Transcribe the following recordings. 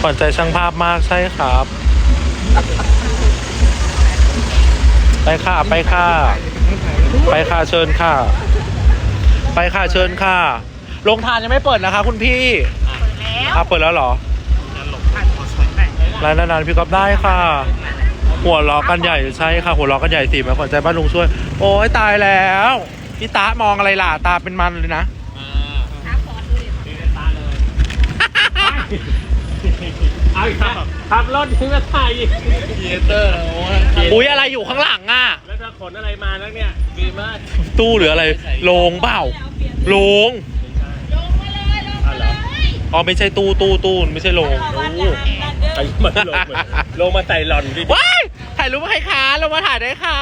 ขวัญใจช่างภาพมากใช่ครับ ไปค่ะไปค่ะ ไปค่ะเชิญค่ะ ไปค่ะเชิญค่ะโรงทานยังไม่เปิดนะคะ คุณพี่อะเปิดแล้วเหรอร้านนานๆพี่ก๊อฟได้ค่ะ หัวล้อกันใหญ่ใช่ค่ะ หัวล้อกันใหญ่สิแม่ขวัญใจบ้านลุงช่วย โอ้ยตายแล้วพี่ตามองอะไรล่ะตาเป็นมันเลยนะ เอาอีกครับขับรถทิ้งมาถ่ายอีกเยเตอร์โอ้ยอุ้ยอะไรอยู่ข้างหลังอะ แล้วถ้าขนอะไรมาแล้วเนี่ยดีมากตู้หรืออะไรโลงเปล่าโลงอ๋อเหรออ๋อไม่ใช่ตู้ตู้ตู้ไม่ใช่โลงใครมาลงมาลงมาใส่หล่อนดิว้ายถ่ายรูปให้ใครคะลงมาถ่ายได้ค่ะ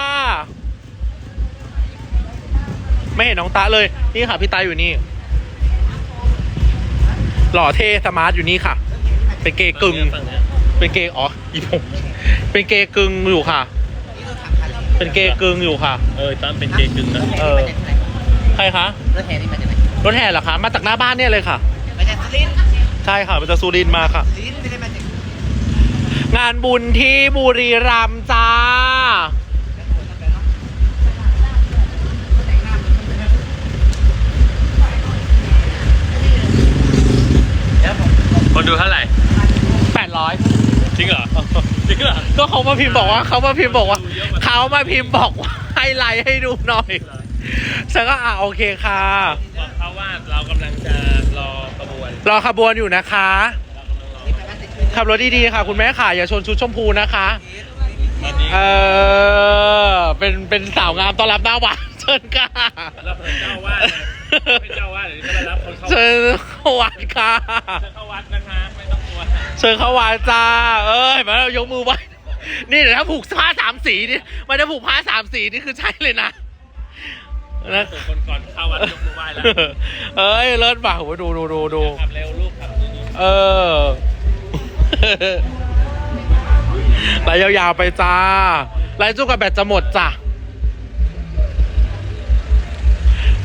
ไม่เห็นน้องตาเลยนี่ค่ะพี่ตาอยู่นี่ หล่อเท่สมาร์ทอยู่นี่ค่ะ เป็นเกย์กึ่งฝั่เนี้ยเป็นเกย์อ๋ออีผมเป็นเกย์กึ่งอยู่ค่ะ เป็นเกย์กึ่งอยู่ค่ะ เออตั้มเป็นเกย์กึ่งนะเออใครคะรถแห่นี่มาจากไหนรถแห่เหรอคะมาจากหน้าบ้านเนี่ยเลยค่ะมาจากสุรินทร์ใช่ค่ะมาจากสุรินทร์มาค่ะสุรินทร์ไม่ได้มาจากงานบุญที่บุรีรัมย์จ้าแล้วผมคนดูเท่าไหร่ 800จริงเหรอจริงเหรอก็เขามาพิมพ์บอกว่าเขามาพิมพ์บอกว่าเขามาพิมพ์บอกว่าให้ไลค์ให้ดูหน่อยฉันก็อะโอเคค่ะบอกเขาว่าเรากำลังจะรอขบวน รอขบวนอยู่นะคะเรากำลังรอนี่ไปบ้านติดชื่อขับรถดีๆค่ะ คุณแม่ค่ะอย่าชนชุดชมพูนะคะตอนนี้เออเป็นเป็นสาวงามต้อนรับหน้าหวานเชิญค่ะรับเจ้าว่า เป็นเจ้าว่าเดี๋ยวจะมารับคนเข้าเชิญเข้าวัดค่ะจะเข้าวัดนะคะไม่ต้องกลัวเชิญเข้าวัดจ้า เอ้ยมาเรายกมือไหว้นี่เดี๋ยวถ้าผูกผ้าสามสีนี่มันจะผูกผ้าสามสีนี่คือใช่เลยนะนะส่งคนก่อนเข้าวัดยกมือไหว้แล้วเอ้ยเลิศป่ะโหดูดูดูดูขับเร็วลูกขับดีเออไล่ยาวๆไปจ้าไล่จุกกับแบตจะหมดจ้ะ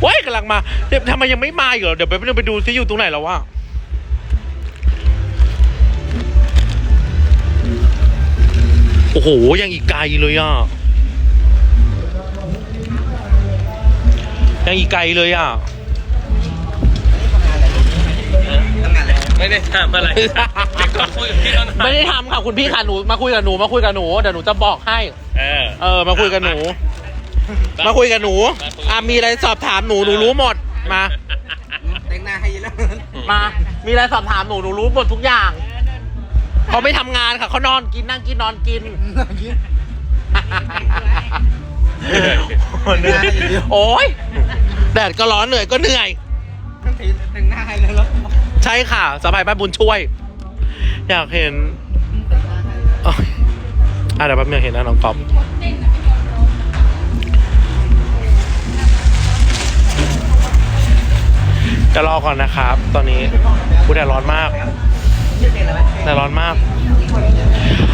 เว้ยกำลังมาเดี๋ยวทำไมยังไม่มาอีกเหรอ เดี๋ยวไปไปดูซิอยู่ตรงไหนแล้ววะโอ้โห ยังอีกไกลเลยอะ ยังอีกไกลเลยอะทำงานอะไรๆไม่ได้ทำอะไรพี่ก็คุยกับพี่ตอนนั้นไม่ได้ทำค่ะคุณพี่ค่ะหนูมาคุยกับหนูมาคุยกับหนูเดี๋ยวหนูจะบอกให้ เออ เออ มาคุยกับหนู มาคุยกับหนู อะมีอะไรสอบถามหนูหนูรู้หมดมา แต่งหน้าให้แล้วมา มีอะไรสอบถามหนูหนูรู้หมดทุกอย่าง เขาไม่ทำงานค่ะเขานอนกินนั่งกินนอนกิน โอ้ยแดดก็ร้อนเหนื่อยก็เหนื่อยทั้งทีแต่งหน้าให้แล้วใช่ค่ะสะพายบ้านบุญช่วย อยากเห็นโอ๊ยอะเดี๋ยวแป๊บนึงเห็นนะน้องก๊อฟ จะรอก่อนนะครับ ตอนนี้กูแดดร้อนมากชื่อเพลงอะไรไหมแดดร้อนมาก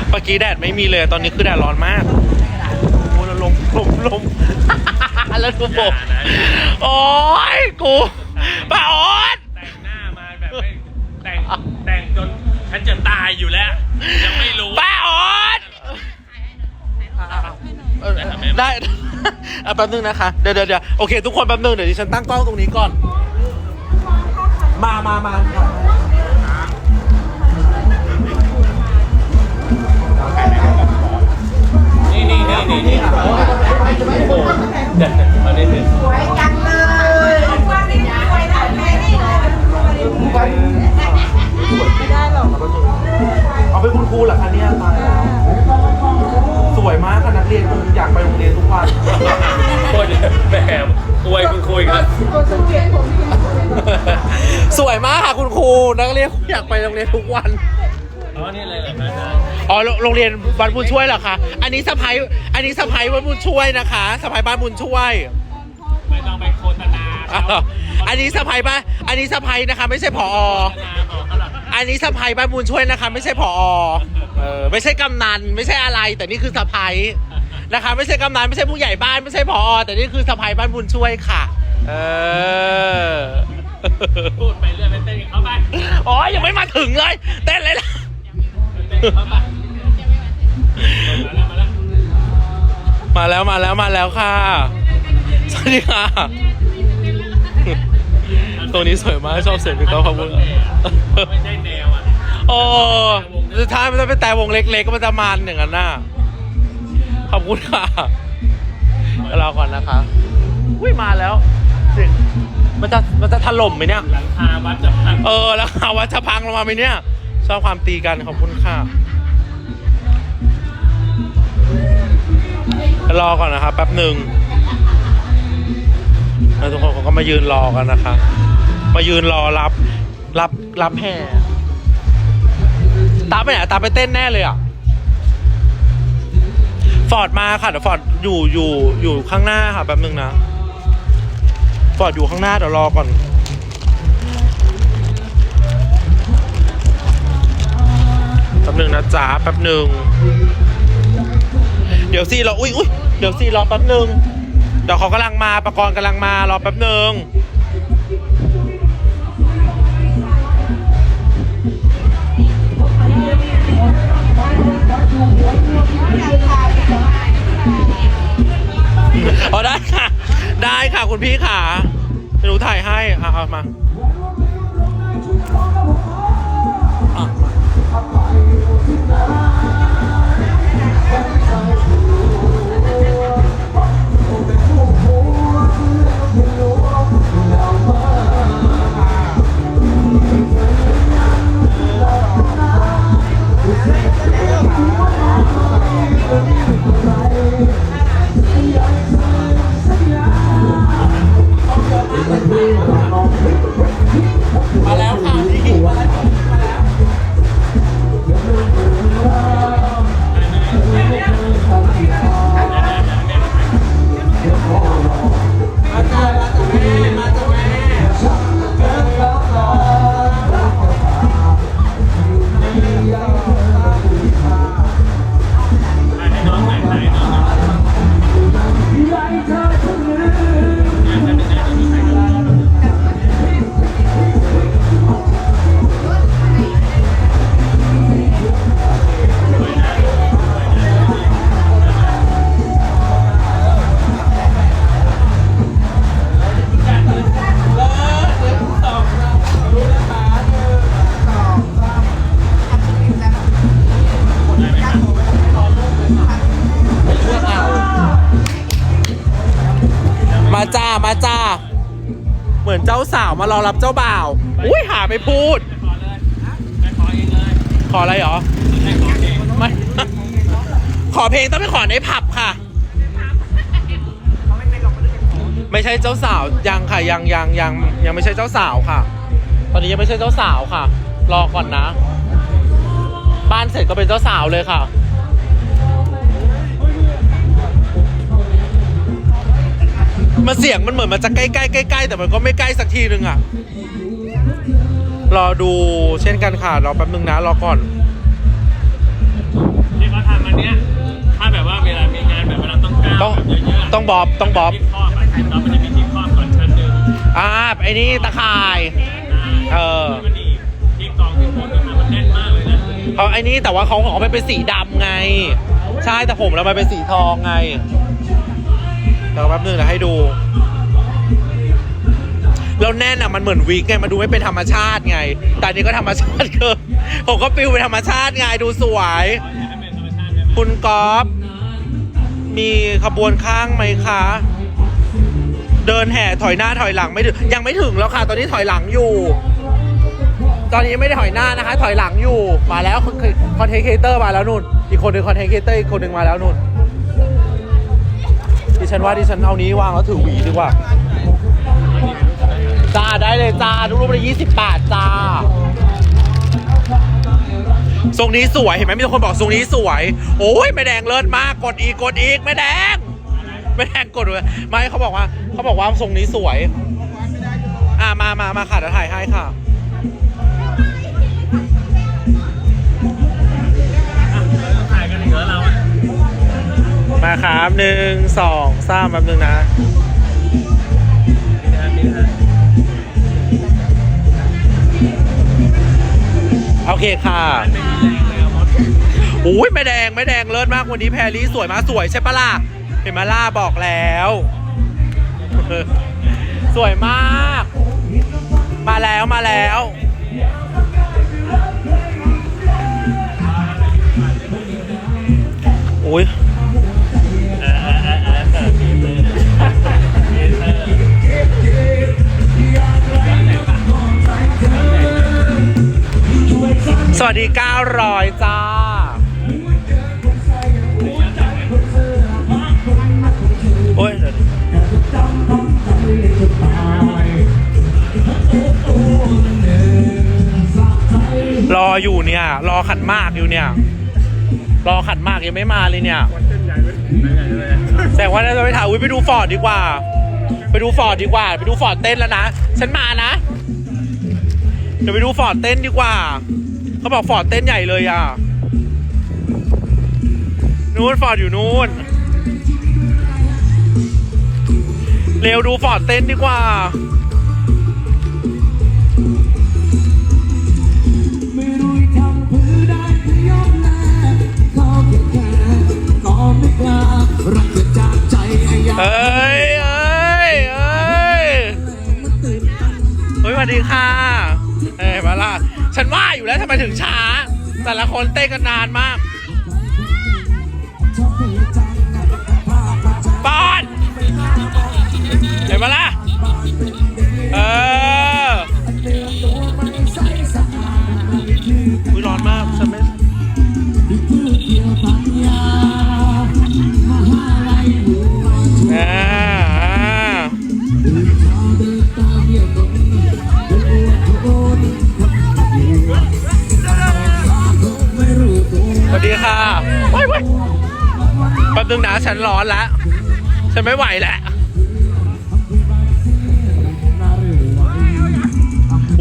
เมื่อกี้แดดไม่มีเลยตอนนี้คือแดดร้อนมากโอ้ยแล้วลมลมลมแล้วดูผมโอ้ยกูป้าออดแต่งหน้ามาแบบไม่แต่งแต่งจนฉันจะตายอยู่แล้วยังไม่รู้ป้าออดเออได้อะแป๊บนึงนะคะเดี๋ยวเดี๋ยวเดี๋ยวโอเค ทุกคนแป๊บนึงเดี๋ยวดิฉันตั้งกล้องตรงนี้ก่อน มามามานี่นี่นี่นี่นี่โอ้โหเดี๋ยวตอนนี้ถึงเอา นักเรียนอยากไปโรงเรียนทุกวัน อ๋อนี่อะไรเหรอคะอ๋อโรงโรงเรียนบ้านบุญช่วยเหรอคะ อันนี้สะพายอันนี้สะพายบ้านบุญช่วยนะคะสะพายบ้านบุญช่วย ไม่ต้องไปโฆษณาอ้าวอันนี้สะพายบ้านอันนี้สะพายนะคะ ไม่ใช่ผอ โฆษณาบอกเขาหรอกอันนี้สะพายบ้านบุญช่วยนะคะ ไม่ใช่ผอ เออไม่ใช่กำนันไม่ใช่อะไร แต่นี่คือสะพายนะคะ ไม่ใช่กำนันไม่ใช่ผู้ใหญ่บ้านไม่ใช่ผอ แต่นี่คือสะพายบ้านบุญช่วยค่ะ เออ พูดไปเรื่อยไปเต้นกับเขาไปอ๋อ ยังไม่มาถึงเลย เต้นเลยล่ะเข้าปะมาแล้วมาแล้วมาแล้วมาแล้วมาแล้วค่ะ สวัสดีค่ะตรงนี้สวยมากชอบเสียงพี่ก๊อฟขอบคุณครับไม่ใช่แนวอะโอ้สุดท้ายมันจะเป็นแต่วงเล็กๆก็มันจะมันอย่างนั้นน่ะขอบคุณค่ะรอก่อนนะคะ อุ้ยมาแล้วเสียง มันจะมันจะถล่มไหมเนี่ย หลังคาวัดจะพังเออแล้วข่าวว่าจะพังลงมาไหมเนี่ย ชอบความตีกันขอบคุณค่ะ รอก่อนนะครับแป๊บหนึ่งแล้วทุกคนเขาก็มายืนรอกันนะคะ มายืนรอรับ รับรับแห่ตามไปไหนตามไปเต้นแน่เลยอะฟอร์ดมาค่ะเดี๋ยวฟอร์ดอยู่อยู่อยู่ข้างหน้าค่ะแป๊บหนึ่งนะ ฟอร์ดอยู่ข้างหน้าเดี๋ยวรอก่อน แป๊บหนึ่งนะจ๊ะแป๊บหนึ่ง เดี๋ยวสิรอ อุ้ยอุ้ยเดี๋ยวสิรอแป๊บหนึ่ง เดี๋ยวเขากำลังมาประกรณ์กำลังมารอแป๊บหนึ่งเอ๋อได้ ได้ค่ะคุณพี่ขาเดี๋ยวหนูถ่ายให้อะเอามา มาจ้ามาจ้า เหมือนเจ้าสาวมารอรับเจ้าบ่าว อุ้ยหาไปพูด ขอเลยไม่ขอเองเลย ขออะไรหรอ ไม่ขอเองไม่ ขอเพลงต้องไปขอในผับค่ะ ไม่ใช่เจ้าสาวยังค่ะยังยังยังยังไม่ใช่เจ้าสาวค่ะ ตอนนี้ยังไม่ใช่เจ้าสาวค่ะ รอก่อนนะ บ้านเสร็จก็เป็นเจ้าสาวเลยค่ะ มันเสียงมันเหมือนมันจะใกล้ๆใกล้ๆแต่มันก็ไม่ใกล้สักทีนึงอะ รอดูเช่นกันค่ะ รอแป๊บนึงนะ รอก่อน ที่เขาทำอันเนี้ยถ้าแบบว่าเวลามีงานแบบเวลาต้องก้าวต้องแบบเยอะๆต้องบอบต้องบอบ ที่ครอบอะเรามันจะมีที่ครอบก่อนชั้นหนึ่งอ่าไอ้นี่ตะข่าย เออ ที่มันดีที่กองที่คนก็มันแน่นมากเลยนะเขาไอ้นี่แต่ว่าเขาของเขาเป็นสีดำไง ใช่แต่ผมเรามันเป็นสีทองไง เดี๋ยวแป๊บนึงเดี๋ยวให้ดู แล้วแน่นอะมันเหมือนวิกไงมันดูไม่เป็นธรรมชาติไง แต่อันนี้ก็ธรรมชาติเกินผมก็ฟิลเป็นธรรมชาติไงดูสวย คุณกอล์ฟมีขบวนข้างไหมคะ เดินแห่ถอยหน้าถอยหลังไม่ถึงยังไม่ถึงแล้วค่ะ ตอนนี้ถอยหลังอยู่ ตอนนี้ไม่ได้ถอยหน้านะคะ ถอยหลังอยู่มาแล้วคอนเทนเตอร์มาแล้วนุ่น อีกคนหนึ่งคอนเทนเตอร์อีกคนหนึ่งมาแล้วนุ่น ฉันว่าดิฉันเอานี้วางแล้วถือหวีดีกว่าจ้าได้เลยจ้าทุกรูปละยี่สิบบาทจ้าทรงนี้สวยเห็นไหมมีคนบอกทรงนี้สวย โอ้ยแม่แดงเลิศมากกดอีกกดอีกแม่แดงแม่แดงกดเลยไม่เขาบอกว่าเขาบอกว่าทรงนี้สวย อ่ามามามาค่ะเดี๋ยวถ่ายให้ค่ะ มาครับหนึ่งสองสามแป๊บนึงนะนี่นะนี่นะโอเคค่ะอุ้ยแม่แดงแม่แดงเลิศมากวันนี้แพรรี่สวยมากสวยใช่ปะล่ะเห็นมาล่าบอกแล้ว สวยมาก มาแล้วมาแล้วอุ้ย สวัสดี 900 จ้า โอ้ยรออยู่เนี่ย รอขันมากอยู่เนี่ย รอขันมากยังไม่มาเลยเนี่ยแสดงว่าน่าจะไปถ่ายอุ้ยไปดูฟอร์ดดีกว่า ไปดูฟอร์ดดีกว่า ไปดูฟอร์ดเต้นแล้วนะ ฉันมานะ เดี๋ยวไปดูฟอร์ดเต้นดีกว่า เขาบอกฟอร์ดเต้นใหญ่เลยอะ นู้นฟอร์ดอยู่นู้น เร็วดูฟอร์ดเต้นดีกว่าไม่รู้ทำเพื่อได้พยอมแลขอแค่แค่ก็ไม่กล้ารักจะจากใจให้ยาเอ้ยเอ้ยเอ้ยมันตื่นตันเฮ้ยสวัสดีค่ะเอ้ยมาล่ะ ฉันว่าอยู่แล้วทำไมถึงช้า แต่ละคนเต้นกันนานมากชอบให้จังนะภาพว่าจะปอนเห็นมาล่ะเออ นึงนะฉันร้อนแล้ว ฉันไม่ไหวแล้ว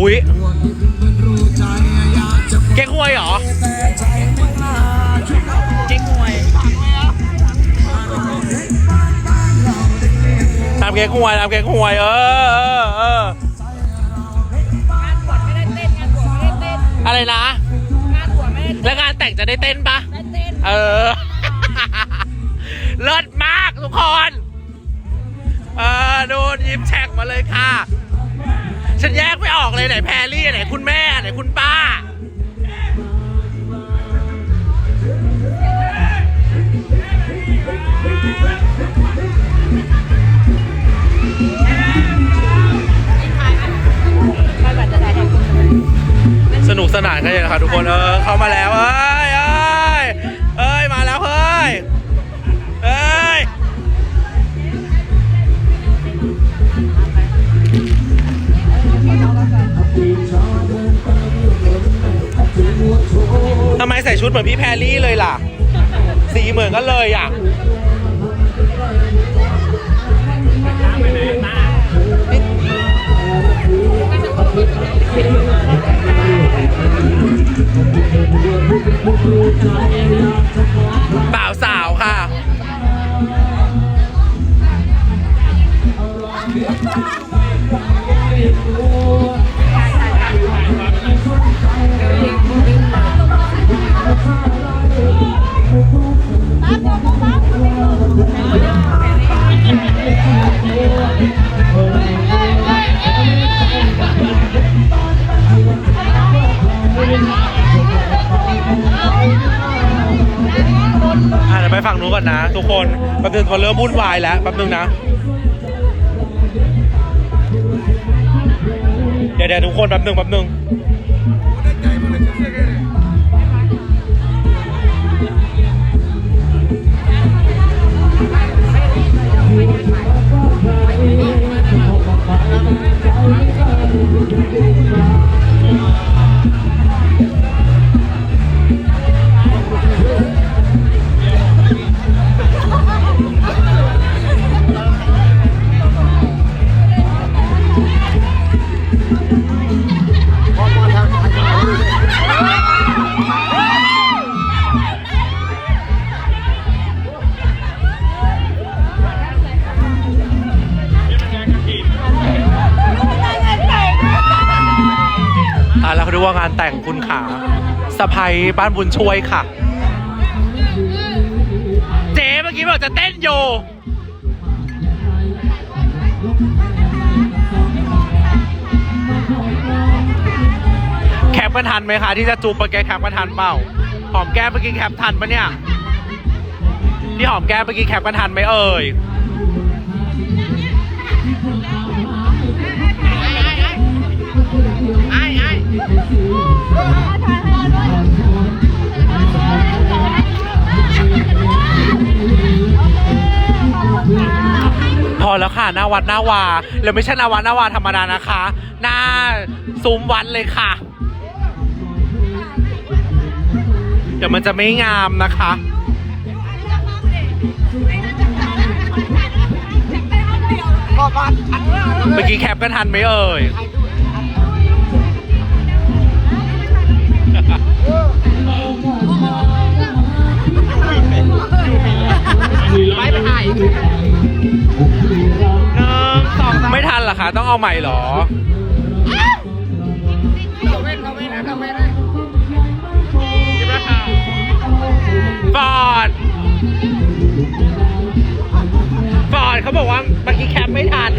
อุ้ยเก๊กฮวยเหรอเจ๊งวยตามเก๊กฮวยตามเก๊กฮวยเออเออเอองานบวชไม่ได้เต้นงานบวชไม่ได้เต้นอะไรนะ งานบวชไม่ได้เต้นแล้วงานแต่งจะได้เต้นปะได้เต้นเออ ดูยิ้มแฉกมาเลยค่ะ ฉันแยกไม่ออกเลยไหนแพรรี่ไหนคุณแม่ไหนคุณป้าไปบัตรจะได้ให้คุณสนุกสนานกันเลยนะครับทุกคนเออเข้ามาแล้วเอ้ยเอ้ ชุดเหมือนพี่แพรรี่เลยล่ะ สีเหมือนกันเลยอะบ่าวสาวค่ะ นะ ทุกคนแป๊บนึงพอเริ่มวุ่นวายแล้วแป๊บนึงนะ เดี๋ยวเดี๋ยวทุกคนแป๊บนึงแป๊บนึง อะแล้วเขาดูว่างานแต่งคุณขาสะพายบ้านบุญช่วยค่ะ เจ๊เมื่อกี้บอกจะเต้นอยู่แคปกันทันไหมคะที่จะจูบปะแกแคปกันทันเปล่าหอมแก้มเมื่อกี้แคปทันปะเนี่ยพี่หอมแก้มเมื่อกี้แคปกันทันไหมเอ่ย พอแล้วค่ะหน้าวัดหน้าวาแล้วไม่ใช่หน้าวัดหน้าวาธรรมดานะคะ หน้าซุ้มวัดเลยค่ะ เดี๋ยวมันจะไม่งามนะคะเมื่อกี้แคปกันทันไหมเอ่ย ไปไปถ่ายหนึ่งสองไม่ทันเหรอคะต้องเอาใหม่เหรอฟอร์ดฟอร์ดเขาบอกว่าเมื่อกี้แคปไม่ทัน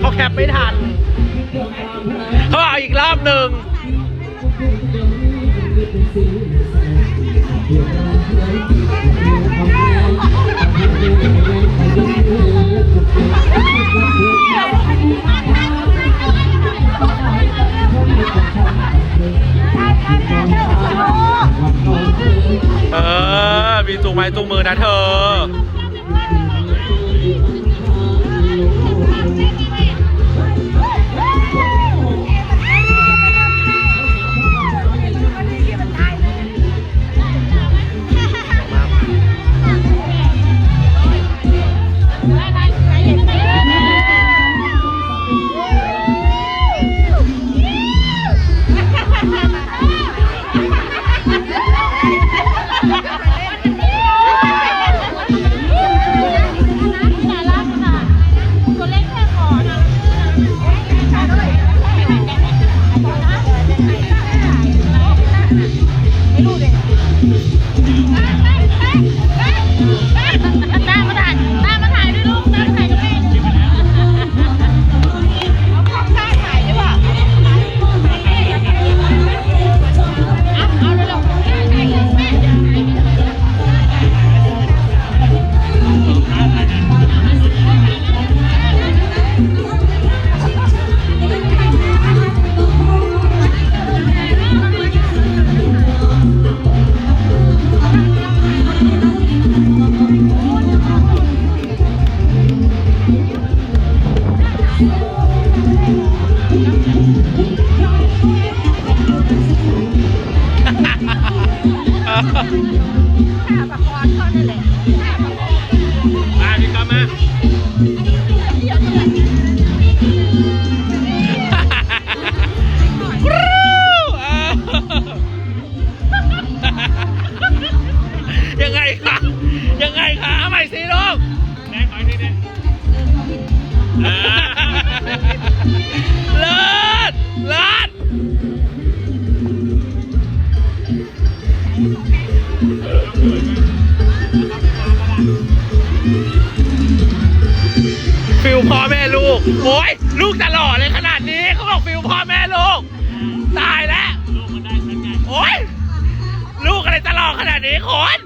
เขาแคปไม่ทันเขาบอกเอาอีกรอบหนึ่ง เออมีจูงไม้จูงมือนะเธอ คะยังไงคะเอาใหม่สิลูกแม่ขออีกทีนึงเออเลิศเลิศฟิลพ่อแม่ลูก โอ้ยลูกจะหล่อเลยขนาดนี้เขาบอกฟิลพ่อแม่ลูก ตายแล้ว ลูกมันได้ฉันไง โอ้ยลูกอะไรจะหล่อขนาดนี้คน